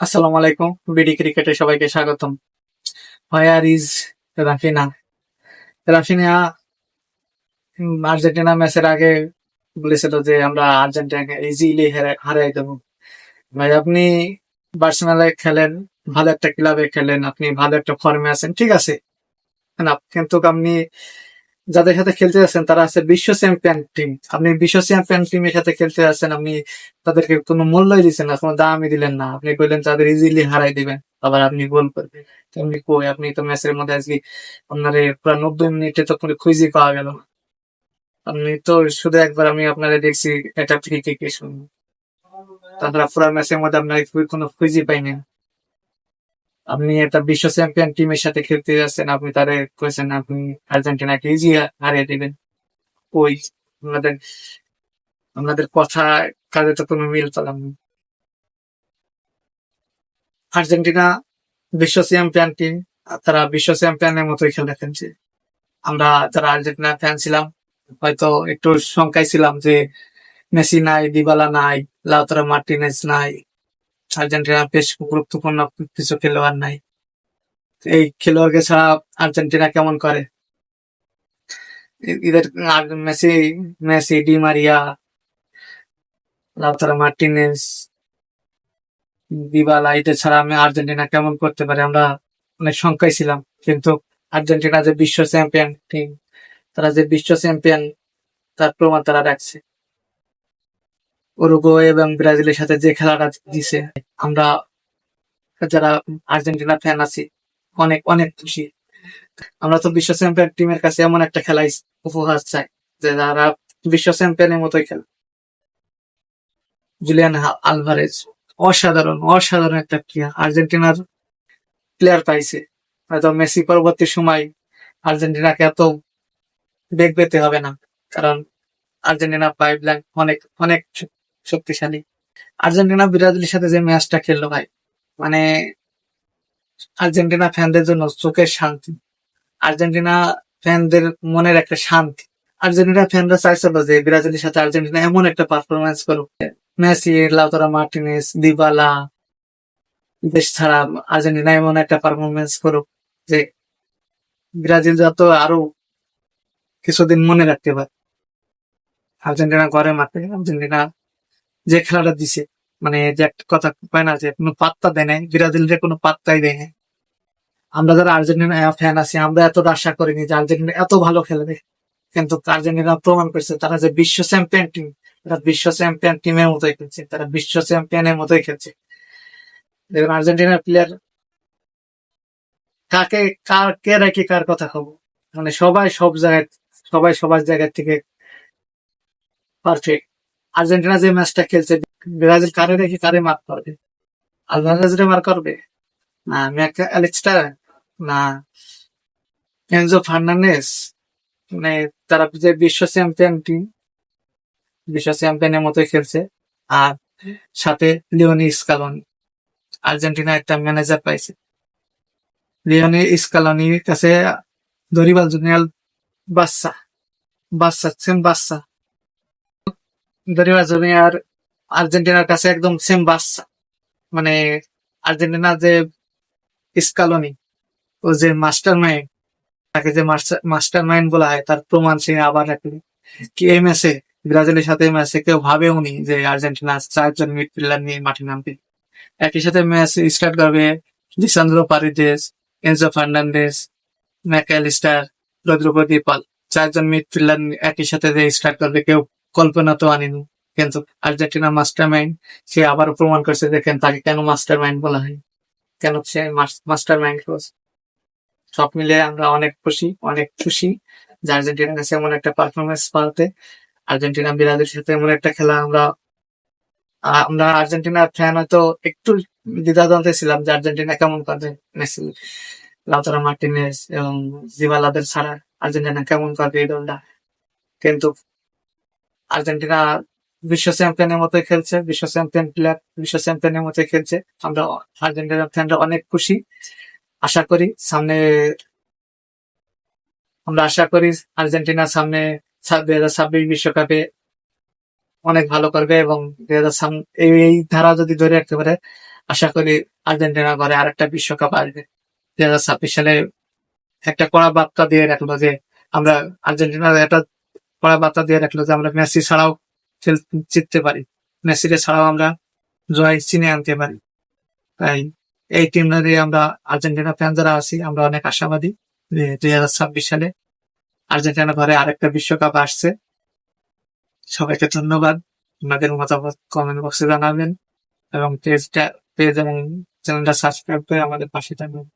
আসসালামু আলাইকুম। বিডি ক্রিকেটে সবাইকে স্বাগতম। Where is Raphinha. Raphinha Argentina ম্যাচের আগে বলেছিল যে আমরা আর্জেন্টিনাকে ইজিলি হারাই দেবো। ভাই, আপনি বার্সেলোনায় খেলেন, ভালো একটা ক্লাবে খেলেন, আপনি ভালো একটা ফর্মে আছেন, ঠিক আছে। না, কিন্তু আপনি যাদের সাথে খেলতে যাচ্ছেন, তারা আছে বিশ্ব চ্যাম্পিয়ন টিম আপনি বিশ্ব চ্যাম্পিয়ন টিমের সাথে খেলতে যাচ্ছেন, আপনি তাদেরকে কোনো মূল্যই দিচ্ছেন না, কোনো দামই দিলেন না। আপনি কইলেন তাদের ইজিলি হারাই দিবেন। আবার আপনি গোল করবেন। তেমনি কই, আপনি তো ম্যাচের মধ্যে আজকে আপনার পুরো নব্বই মিনিটে তো কোনো খুঁজে পাওয়া গেল। আপনি তো শুধু একবার আমি আপনারা দেখছি, এটা ফ্রি কিকে তাছাড়া পুরো ম্যাচের মধ্যে আপনার কোনো খুঁজে পাইনি। আপনি একটা বিশ্ব চ্যাম্পিয়ন টিমের সাথে খেলতে যাচ্ছেন, আপনি তারে কইছেন আপনি আর্জেন্টিনাকে ইজি হারিয়ে দিবেন। ওই আপনাদের আপনাদের কথা কাজে তো কোনো মিল পেলাম আর্জেন্টিনা বিশ্ব চ্যাম্পিয়ন টিম তারা বিশ্ব চ্যাম্পিয়নের মতোই খেলে খেলছে আমরা যারা আর্জেন্টিনা ফ্যান ছিলাম, হয়তো একটু শঙ্কায় ছিলাম যে, মেসি নাই, দিবালা নাই, লাউতারা মার্টিনেজ নাই। আর্জেন্টিনা বেশ গুরুত্বপূর্ণ কিছু খেলোয়াড় নাই। এই খেলোয়াড়কে ছাড়া আর্জেন্টিনা কেমন করে? এদের Messi Messi, Di Maria, Lautaro Martinez, Dybala, এটা ছাড়া আমি আর্জেন্টিনা কেমন করতে পারে? আমরা অনেক শঙ্কায় ছিলাম। কিন্তু আর্জেন্টিনা যে বিশ্ব চ্যাম্পিয়ন টিম তারা যে বিশ্ব চ্যাম্পিয়ন, তার প্রমাণ তারা রাখছে। উরুগুয়ে এবং ব্রাজিলের সাথে যে খেলাটা দিছে, আমরা যারা আর্জেন্টিনা ফ্যান আছি, অনেক অনেক খুশি। আমরা তো বিশ্ব চ্যাম্পিয়ন টিমের কাছে এমন একটা খেলাই উপহার চাই যে যারা বিশ্ব চ্যাম্পিয়নের মতোই খেলে। জুলিয়ান আলভারেজ, অসাধারণ অসাধারণ একটা প্লেয়ার আর্জেন্টিনার প্লেয়ার পাইছে। হয়তো মেসি পরবর্তী সময় আর্জেন্টিনাকে এত বেগ পেতে হবে না, কারণ আর্জেন্টিনা পাইপ লাইন অনেক অনেক শক্তিশালী। আর্জেন্টিনা ব্রাজিলের সাথে যে ম্যাচটা খেললো ভাই মানে আর্জেন্টিনা ফ্যানদের জন্য চোখের শান্তি, আর্জেন্টিনা ফ্যানদের মনের একটা শান্তি। আর্জেন্টিনা ফ্যানরা চাইছিল যে ব্রাজিলের সাথে আর্জেন্টিনা এমন একটা পারফরমেন্স করুক। মেসি, লাউতারা মার্টিনেস, দিবালা, দেশ ছাড়া আর্জেন্টিনা এমন একটা পারফরমেন্স করুক যে ব্রাজিল যত আরও কিছুদিন মনে রাখতে পারে। আর্জেন্টিনা ঘরে মাঠে, আর্জেন্টিনা যে খেলাটা দিছে মানে যে একটা কথা পায় না, যে কোনো পাত্তা দেয় নাই, ব্রাজিলের কোনো পাত্তাই দেয় নাই। আমরা যারা আর্জেন্টিনা ফ্যান আছি, আমরা এত আশা করিনি যে আর্জেন্টিনা এত ভালো খেলবে। কিন্তু আর্জেন্টিনা প্রমাণ করছে, তারা যে বিশ্ব চ্যাম্পিয়ন টিম তারা বিশ্ব চ্যাম্পিয়ন টিমের মতোই খেলছে, তারা বিশ্ব চ্যাম্পিয়নের মতোই খেলছে। দেখুন আর্জেন্টিনার প্লেয়ার কাকে কার কে রেখে কার কথা খাব মানে সবাই সব জায়গায়, সবাই সবার জায়গা থেকে পারফেক্ট আর্জেন্টিনা যে ম্যাচটা খেলছে, ব্রাজিল কারে রেখে কারে মার করবে? আলভারেজরে মার করবে? না ম্যাকা অ্যালেক্সটার না, এনজো ফার্নান্ডেস মানে তারা যে বিশ্ব চ্যাম্পিয়ন টিম বিশ্ব চ্যাম্পিয়নের মতোই খেলছে। আর সাথে লিওনি স্কালনি, আর্জেন্টিনা একটা ম্যানেজার পাইছে। লিওনি স্কালনির কাছে দরিবাল জুনিয়াল বাচ্চা বাচ্চা সেম বাচ্চা দরিবাল জুনিয়ার আর্জেন্টিনার কাছে একদম সেম বাচ্চা মানে আর্জেন্টিনা যে স্কালনি, ও যে মাস্টার মাইন্ড তাকে যে মাস্টার মাইন্ড বলা হয়, তার প্রমাণ সে আবার রাখবে কি এই ম্যাচে, ব্রাজিলের সাথে ম্যাচে কেউ ভাবেও নি যে আর্জেন্টিনা চারজন মিডফিল্ডার নিয়ে মাঠে নামবে। একই সাথে ম্যাচ স্টার্ট করবে Lisandro Paredes Enzo Fernandez Mac Allister Rodrigo de Paul. চারজন মিডফিল্ডার একই সাথে যে স্টার্ট করবে কেউ কল্পনা তো আনেনি। কিন্তু আর্জেন্টিনা মাস্টার মাইন্ড সে আবারও প্রমাণ করছে, দেখেন তাকে কেন মাস্টার মাইন্ড বলা হয়। কেন সে মাস্টার মাইন্ড সব মিলে আমরা অনেক খুশি অনেক খুশি যে আর্জেন্টিনার কাছে এমন একটা পারফরমেন্স পাওয়াতে আর্জেন্টিনা বিরাদের সাথে এমন একটা খেলা আমরা আমরা আর্জেন্টিনার ফ্যান হয়তো একটু দ্বিধাদ্বন্দ্বে ছিলাম যে আর্জেন্টিনা কেমন করবে মেসি, লাউতারা মার্টিনেস এবং জিবালাদের ছাড়া আর্জেন্টিনা কেমন করবে এই দলটা। কিন্তু আর্জেন্টিনা বিশ্ব চ্যাম্পিয়নের মতোই খেলছে, বিশ্ব চ্যাম্পিয়ন প্লেয়ার বিশ্ব চ্যাম্পিয়নের মতোই খেলছে। আমরা আর্জেন্টিনার ফ্যানরা অনেক খুশি, আশা করি সামনে আমরা আশা করি আর্জেন্টিনা সামনে দুই হাজার ছাব্বিশ বিশ্বকাপে অনেক ভালো করবে এবং দুই হাজার এই এই ধারা যদি ধরে রাখতে পারে, আশা করি আর্জেন্টিনা ঘরে আরেকটা বিশ্বকাপ আসবে। দুই হাজার ছাব্বিশ সালে একটা কড়া বার্তা দিয়ে রাখল যে আমরা আর্জেন্টিনার একটা কড়া বার্তা দিয়ে রাখল যে আমরা মেসি ছাড়াও জিততে পারি। মেসিকে ছাড়াও আমরা জয় চিনে আনতে পারি। তাই এই টিমটা দিয়ে আমরা আর্জেন্টিনা ফ্যান যারা আছি, আমরা অনেক আশাবাদী যে দুই হাজার ছাব্বিশ সালে আর্জেন্টিনা ঘরে আরেকটা বিশ্বকাপ আসছে। সবাইকে ধন্যবাদ। আপনাদের মতামত কমেন্ট বক্সে জানাবেন এবং পেজটা পেজ এবং চ্যানেলটা সাবস্ক্রাইব করে আমাদের পাশে থাকবেন।